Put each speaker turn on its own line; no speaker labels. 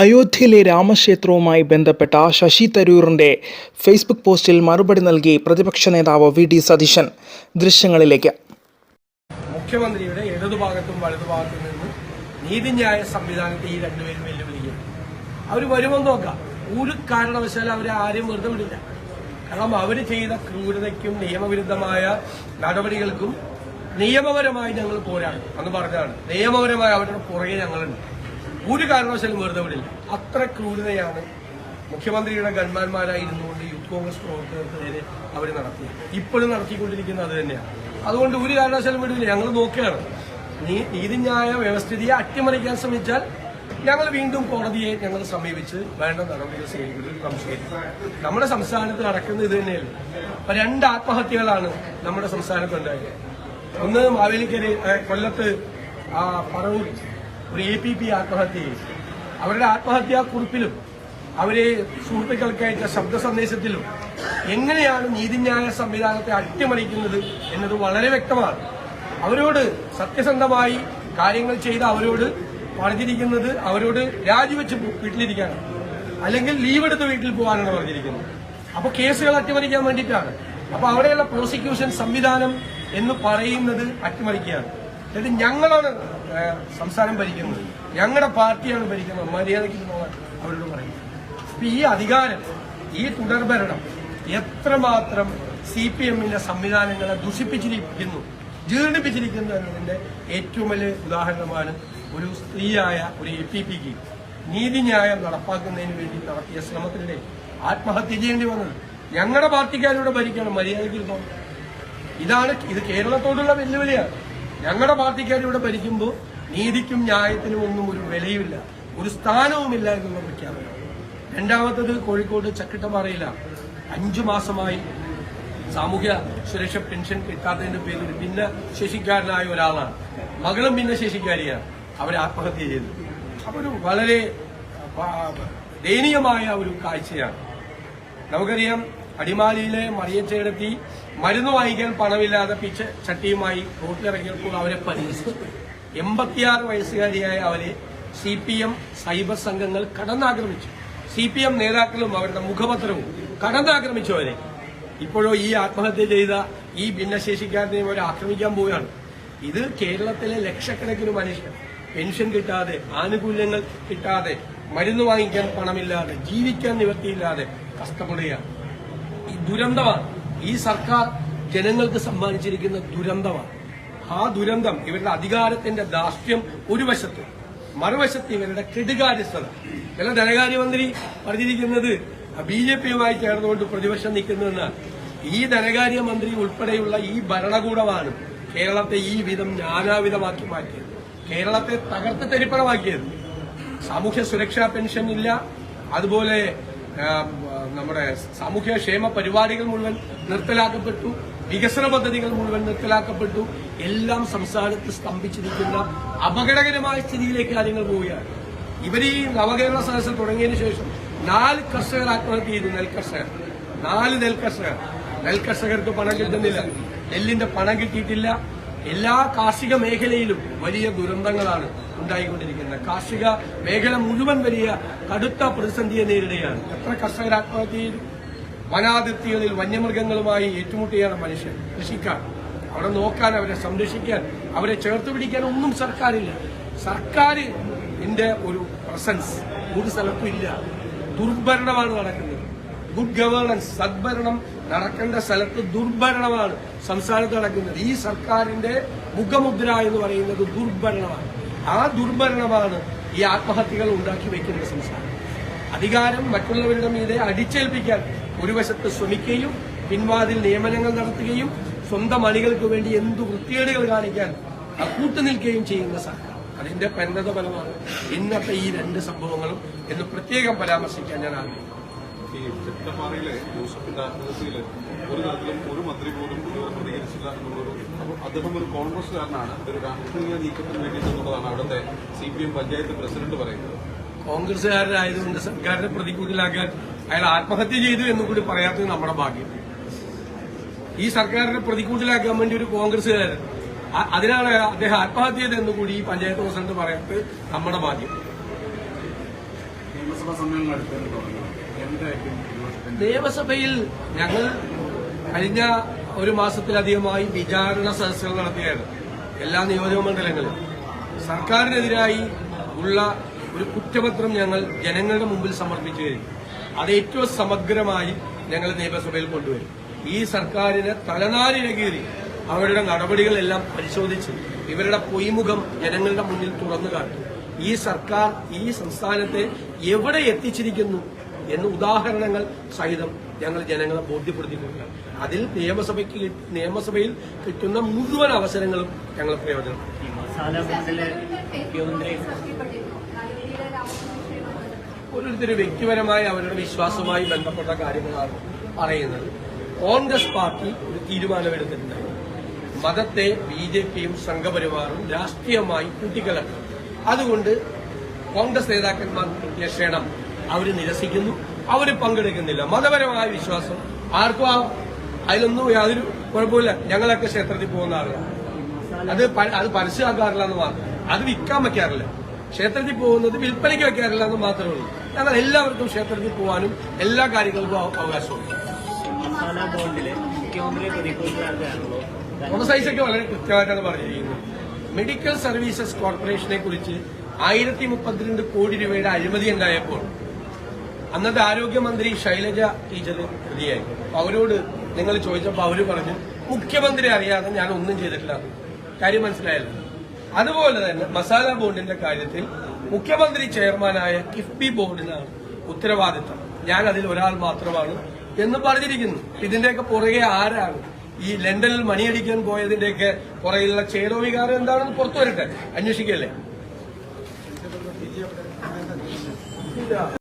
അയോധ്യയിലെ രാമക്ഷേത്രവുമായി ബന്ധപ്പെട്ട ശശി തരൂറിന്റെ ഫേസ്ബുക്ക് പോസ്റ്റിൽ മറുപടി നൽകി പ്രതിപക്ഷ നേതാവ് വി ഡി സതീശൻ. ദൃശ്യങ്ങളിലേക്ക്.
മുഖ്യമന്ത്രിയുടെ ഇടതുഭാഗത്തും വലതുഭാഗത്തും നിന്ന് നീതിന്യായ സംവിധാനത്തെ ഈ രണ്ടുപേരും വെല്ലുവിളിക്കും അവർ വരുമെന്ന് നോക്കാം. ഒരു കാരണവശാലും അവരെ ആരും വെറുതെ വിടില്ല. കാരണം അവർ ചെയ്ത ക്രൂരതയ്ക്കും നിയമവിരുദ്ധമായ നടപടികൾക്കും നിയമപരമായി ഞങ്ങൾ പോരാടും എന്ന് പറഞ്ഞതാണ്. നിയമപരമായി അവരുടെ പുറകെ ഞങ്ങളുണ്ട്. ഒരു കാരണവശാലും വെറുതെ വിടില്ല. അത്ര ക്രൂരതയാണ് മുഖ്യമന്ത്രിയുടെ ഗൺമാന്മാരായിരുന്നുകൊണ്ട് യൂത്ത് കോൺഗ്രസ് പ്രവർത്തകർക്ക് നേരെ അവർ നടത്തി ഇപ്പോഴും നടത്തിക്കൊണ്ടിരിക്കുന്നത് അത് തന്നെയാണ്. അതുകൊണ്ട് ഒരു കാരണവശാലും വിടില്ല. ഞങ്ങൾ നോക്കുകയാണ്. നീ നീതിന്യായ വ്യവസ്ഥിതിയെ അട്ടിമറിക്കാൻ ശ്രമിച്ചാൽ ഞങ്ങൾ വീണ്ടും കോടതിയെ ഞങ്ങൾ സമീപിച്ച് വേണ്ട നടപടികൾ സ്വീകരിക്കുന്നത് സംശയിക്കും നമ്മുടെ സംസ്ഥാനത്ത് നടക്കുന്നത് ഇത് തന്നെയല്ലേ? അപ്പൊ രണ്ട് ആത്മഹത്യകളാണ് നമ്മുടെ സംസ്ഥാനത്ത് ഉണ്ടായത്. ഒന്ന് മാവേലിക്കര കൊല്ലത്ത് ആ പറവൂർ ഒരു എ പി പി ആത്മഹത്യ ചെയ്തു. അവരുടെ ആത്മഹത്യാ കുറിപ്പിലും അവരെ സുഹൃത്തുക്കൾക്ക് അയച്ച ശബ്ദ സന്ദേശത്തിലും എങ്ങനെയാണ് നീതിന്യായ സംവിധാനത്തെ അട്ടിമറിക്കുന്നത് എന്നത് വളരെ വ്യക്തമാണ്. അവരോട് സത്യസന്ധമായി കാര്യങ്ങൾ ചെയ്ത അവരോട് പറഞ്ഞിരിക്കുന്നത് അവരോട് രാജിവെച്ച് വീട്ടിലിരിക്കാനാണ്. അല്ലെങ്കിൽ ലീവ് എടുത്ത് വീട്ടിൽ പോകാനാണ് പറഞ്ഞിരിക്കുന്നത്. അപ്പോൾ കേസുകൾ അട്ടിമറിക്കാൻ വേണ്ടിയിട്ടാണ്. അപ്പോൾ അവിടെയുള്ള പ്രോസിക്യൂഷൻ സംവിധാനം എന്ന് പറയുന്നത് അട്ടിമറിക്കുകയാണ്. എന്നിട്ട് ഞങ്ങളാണ് സംസാരം ഭരിക്കുന്നത്. ഞങ്ങളുടെ പാർട്ടിയാണ് ഭരിക്കുന്നത്. മര്യാദയ്ക്ക് അവരോട് പറയുന്നത് അപ്പൊ ഈ അധികാരം ഈ തുടർഭരണം എത്രമാത്രം സി പി എമ്മിന്റെ സംവിധാനങ്ങളെ ദുഷിപ്പിച്ചിരിക്കുന്നു ജീർണിപ്പിച്ചിരിക്കുന്നു എന്നതിന്റെ ഏറ്റവും വലിയ ഉദാഹരണമാണ് ഒരു സ്ത്രീയായ ഒരു എ പി പിക്ക് നീതിന്യായം നടപ്പാക്കുന്നതിന് വേണ്ടി നടത്തിയ ശ്രമത്തിനിടെ ആത്മഹത്യ ചെയ്യേണ്ടി വന്നത്. ഞങ്ങളുടെ പാർട്ടിക്കാരിവിടെ ഭരിക്കണം മര്യാദയ്ക്ക് ഇതാണ് ഇത് കേരളത്തോടുള്ള വെല്ലുവിളിയാണ്. ഞങ്ങളുടെ പാർട്ടിക്കാർ ഇവിടെ ഭരിക്കുമ്പോൾ നീതിക്കും ന്യായത്തിനും ഒന്നും ഒരു വിലയുമില്ല. ഒരു സ്ഥാനവുമില്ല എന്നുള്ള പ്രഖ്യാപനം. രണ്ടാമത്തത് കോഴിക്കോട് ചക്കിട്ടപ്പാറയിലാണ് അഞ്ചു മാസമായി സാമൂഹ്യ സുരക്ഷ പെൻഷൻ കിട്ടാത്തതിന്റെ പേരിൽ ഭിന്നശേഷിക്കാരനായ ഒരാളാണ്. മകളും ഭിന്നശേഷിക്കാരിയാണ്. അവരെ ആത്മഹത്യ ചെയ്തു. അപ്പൊ ഒരു വളരെ ദയനീയമായ ഒരു കാഴ്ചയാണ്. നമുക്കറിയാം അടിമാലിയിലെ മറിയച്ചേടത്തി മരുന്ന് വാങ്ങിക്കാൻ പണമില്ലാതെ പിച്ച ചട്ടിയുമായി റോട്ടിലിറങ്ങിയപ്പോൾ അവരെ പരിഹസിച്ചു എൺപത്തിയാറ് വയസ്സുകാരിയായ അവരെ സി പി എം സൈബർ സംഘങ്ങൾ കടന്നാക്രമിച്ചു. സി പി എം നേതാക്കളും അവരുടെ മുഖപത്രവും കടന്നാക്രമിച്ചു അവരെ. ഇപ്പോഴോ ഈ ആത്മഹത്യ ചെയ്ത ഈ ഭിന്നശേഷിക്കാരനെ അവരെ ആക്രമിക്കാൻ പോവുകയാണ്. ഇത് കേരളത്തിലെ ലക്ഷക്കണക്കിന് മനുഷ്യർ. പെൻഷൻ കിട്ടാതെ ആനുകൂല്യങ്ങൾ കിട്ടാതെ മരുന്ന് വാങ്ങിക്കാൻ പണമില്ലാതെ ജീവിക്കാൻ നിവൃത്തിയില്ലാതെ കഷ്ടപ്പെടുകയാണ്. ഈ ദുരന്തമാണ് ഈ സർക്കാർ ജനങ്ങൾക്ക് സമ്മാനിച്ചിരിക്കുന്ന ദുരന്തമാണ്. ആ ദുരന്തം ഇവരുടെ അധികാരത്തിന്റെ ദാർഷ്ട്യം ഒരു വശത്ത് മറുവശത്ത് ഇവരുടെ കെടുകാര്യസ്ഥത. ചില ധനകാര്യമന്ത്രി പറഞ്ഞിരിക്കുന്നത് ബി ജെ പിയുമായി ചേർന്നുകൊണ്ട് പ്രതിപക്ഷം നിൽക്കുന്നതെന്ന്. ഈ ധനകാര്യമന്ത്രി ഉൾപ്പെടെയുള്ള ഈ ഭരണകൂടമാണ് കേരളത്തെ ഈ വിധം നാനാവിധമാക്കി മാറ്റിയത്. കേരളത്തെ തകർത്ത് തരിപ്പണമാക്കിയത്. സാമൂഹ്യ സുരക്ഷാ പെൻഷൻ ഇല്ല അതുപോലെ നമ്മുടെ സാമൂഹ്യ ക്ഷേമ പരിപാടികൾ മുഴുവൻ നിർത്തലാക്കപ്പെട്ടു. വികസന പദ്ധതികൾ മുഴുവൻ നിർത്തലാക്കപ്പെട്ടു. എല്ലാം സംസ്ഥാനത്ത് സ്തംഭിച്ചിരിക്കുന്ന അപകടകരമായ സ്ഥിതിയിലേക്ക് കാര്യങ്ങൾ പോവുകയാണ്. ഇവർ ഈ നവകേരള സദസ്സ് തുടങ്ങിയതിനു ശേഷം നാല് കർഷകർ ആത്മഹത്യ ചെയ്തു നെൽകർഷകർ. നാല് നെൽകർഷകർ. നെൽകർഷകർക്ക് നെൽ കർഷകർക്ക് പണം കിട്ടുന്നില്ല. നെല്ലിന്റെ പണം കിട്ടിയിട്ടില്ല. എല്ലാ കാർഷിക മേഖലയിലും വലിയ ദുരന്തങ്ങളാണ് ഉണ്ടായിക്കൊണ്ടിരിക്കുന്നത്. കാർഷിക മേഖല മുഴുവൻ വലിയ കടുത്ത പ്രതിസന്ധിയെ നേരിടുകയാണ്. എത്ര കർഷകർ ആത്മഹത്യ ചെയ്തു വനാതിർത്തികളിൽ വന്യമൃഗങ്ങളുമായി ഏറ്റുമുട്ടുകയാണ് മനുഷ്യൻ. കൃഷിക്കാർ. അവിടെ നോക്കാൻ അവരെ സംരക്ഷിക്കാൻ അവരെ ചേർത്ത് പിടിക്കാൻ ഒന്നും സർക്കാരില്ല. സർക്കാരിന്റെ ഒരു പ്രസൻസ് ഒരു സ്ഥലത്തും ഇല്ല. ദുർഭരണമാണ് നടക്കുന്നത്. ഗുഡ് ഗവേണൻസ് സദ്ഭരണം നടക്കേണ്ട സ്ഥലത്ത് ദുർഭരണമാണ് സംസ്ഥാനത്ത് നടക്കുന്നത്. ഈ സർക്കാരിന്റെ മുഖമുദ്ര എന്ന് പറയുന്നത് ദുർഭരണമാണ്. ആ ദുർഭരണമാണ് ഈ ആത്മഹത്യകൾ ഉണ്ടാക്കി വെക്കുന്ന സംസ്ഥാനം. അധികാരം മറ്റുള്ളവരുടെ മീതെ അടിച്ചേൽപ്പിക്കാൻ ഒരു വശത്ത് ശ്രമിക്കുകയും പിൻവാതിൽ നിയമനങ്ങൾ നടത്തുകയും സ്വന്തം അണികൾക്ക് വേണ്ടി എന്ത് വൃത്തികേടുകൾ കാണിക്കാൻ കൂട്ടുനിൽക്കുകയും ചെയ്യുന്ന സർക്കാർ. അതിന്റെ പരിണത ഫലമാണ് ഇന്നത്തെ ഈ രണ്ട് സംഭവങ്ങളും എന്ന് പ്രത്യേകം പരാമർശിക്കാൻ ഞാൻ ആഗ്രഹിക്കുന്നു.
ഈ ചെറ്റപ്പാറയിലെ ജോസഫിന്റെ ആത്മഹത്യയിൽ ഒരു തരത്തിലും ഒരു മന്ത്രി പോലും ഇതുവരെ പ്രതികരിച്ചില്ല എന്നുള്ളൊരു അദ്ദേഹം ഒരു കോൺഗ്രസ്സുകാരനാണ്. ഒരു രാഷ്ട്രീയ നീക്കത്തിന് വേണ്ടിയിട്ടുള്ളതാണ് അവിടുത്തെ C P M panchayat president പറയുന്നത്.
കോൺഗ്രസ്സുകാരനായതുകൊണ്ട് സർക്കാരിനെ പ്രതികൂട്ടിലാക്കാൻ അയാൾ ആത്മഹത്യ ചെയ്തു എന്ന് കൂടി പറയാത്തത് നമ്മുടെ ഭാഗ്യം. ഈ സർക്കാരിനെ പ്രതികൂട്ടിലാക്കാൻ വേണ്ടി ഒരു കോൺഗ്രസ്സുകാരൻ അതിനാണ് അദ്ദേഹം ആത്മഹത്യ ചെയ്തതെന്ന് കൂടി ഈ പഞ്ചായത്ത് പ്രസിഡന്റ് പറയാത്തത് നമ്മുടെ ഭാഗ്യം.
നിയമസഭാ സമ്മേളനം അടുത്തേക്ക് തുടങ്ങുന്നത് എന്തായിരിക്കും?
നിയമസഭയിൽ ഞങ്ങൾ കഴിഞ്ഞ ഒരു മാസത്തിലധികമായി വിചാരണ സദസ്സുകൾ നടത്തുകയാണ് എല്ലാ നിയോജക മണ്ഡലങ്ങളിലും. സർക്കാരിനെതിരായി ഉള്ള ഒരു കുറ്റപത്രം ഞങ്ങൾ ജനങ്ങളുടെ മുമ്പിൽ സമർപ്പിച്ചു കഴിഞ്ഞു അത് ഏറ്റവും സമഗ്രമായി ഞങ്ങൾ നിയമസഭയിൽ കൊണ്ടുവരും. ഈ സർക്കാരിനെ തലനാരിഴകീറി അവരുടെ നടപടികളെല്ലാം പരിശോധിച്ച് ഇവരുടെ പൊയ്മുഖം ജനങ്ങളുടെ മുന്നിൽ തുറന്നു കാട്ടും. ഈ സർക്കാർ ഈ സംസ്ഥാനത്തെ എവിടെ എത്തിച്ചിരിക്കുന്നു? എന്ന് ഉദാഹരണങ്ങൾ സഹിതം ഞങ്ങൾ ജനങ്ങളെ ബോധ്യപ്പെടുത്തിയിട്ടുണ്ട് അതിൽ നിയമസഭയ്ക്ക് നിയമസഭയിൽ കിട്ടുന്ന മുഴുവൻ അവസരങ്ങളും ഞങ്ങൾ പ്രയോജനം
ഓരോരുത്തരും
ഓരോരുത്തർ വ്യക്തിപരമായ അവരുടെ വിശ്വാസവുമായി ബന്ധപ്പെട്ട കാര്യങ്ങളാണ് പറയുന്നത്. കോൺഗ്രസ് പാർട്ടി ഒരു തീരുമാനമെടുത്തിട്ടുണ്ട് മതത്തെ ബി ജെ പിയും സംഘപരിവാറും രാഷ്ട്രീയമായി കൂട്ടിക്കലർത്തും. അതുകൊണ്ട് കോൺഗ്രസ് നേതാക്കന്മാർ കിട്ടിയ ക്ഷണം അവർ നിരസിക്കുന്നു അവർ പങ്കെടുക്കുന്നില്ല. മതപരമായ വിശ്വാസം ആർക്കും ആ അതിലൊന്നും യാതൊരു കുഴപ്പമില്ല ഞങ്ങളൊക്കെ ക്ഷേത്രത്തിൽ പോകുന്ന ആളുകളാണ് അത് അത് പരസ്യമാക്കാറില്ല എന്ന് മാത്രം. അത് വിൽക്കാൻ വയ്ക്കാറില്ല. ക്ഷേത്രത്തിൽ പോകുന്നത് വിൽപ്പനയ്ക്ക് വയ്ക്കാറില്ല എന്ന് മാത്രമേ ഉള്ളൂ. ഞങ്ങൾ എല്ലാവർക്കും ക്ഷേത്രത്തിൽ പോകാനും എല്ലാ കാര്യങ്ങൾക്കും അവ- അവകാശമുണ്ട് ഐസക്ക് വളരെ കൃത്യമായിട്ടാണ് പറഞ്ഞിരിക്കുന്നത്. മെഡിക്കൽ സർവീസസ് കോർപ്പറേഷനെ കുറിച്ച് ആയിരത്തി മുപ്പത്തിരണ്ട് കോടി രൂപയുടെ അഴിമതി ഉണ്ടായപ്പോൾ അന്നത്തെ ആരോഗ്യമന്ത്രി ശൈലജ ടീച്ചർ പ്രതിയായി. അവരോട് നിങ്ങൾ ചോദിച്ചപ്പോൾ അവർ പറഞ്ഞു മുഖ്യമന്ത്രി അറിയാതെ ഞാൻ ഒന്നും ചെയ്തിട്ടില്ല. കാര്യം മനസ്സിലായല്ലോ. അതുപോലെ തന്നെ മസാല ബോർഡിന്റെ കാര്യത്തിൽ മുഖ്യമന്ത്രി ചെയർമാനായ കിഫ്ബി ബോർഡിനാണ് ഉത്തരവാദിത്തം ഞാൻ അതിൽ ഒരാൾ മാത്രമാണ് എന്ന് പറഞ്ഞിരിക്കുന്നു. ഇതിന്റെയൊക്കെ പുറകെ ആരാണ് ഈ ലണ്ടനിൽ മണിയടിക്കാൻ പോയതിന്റെയൊക്കെ പുറകിലുള്ള ചേരോവികാരം എന്താണെന്ന് പുറത്തു വരട്ടെ. അന്വേഷിക്കല്ലേ?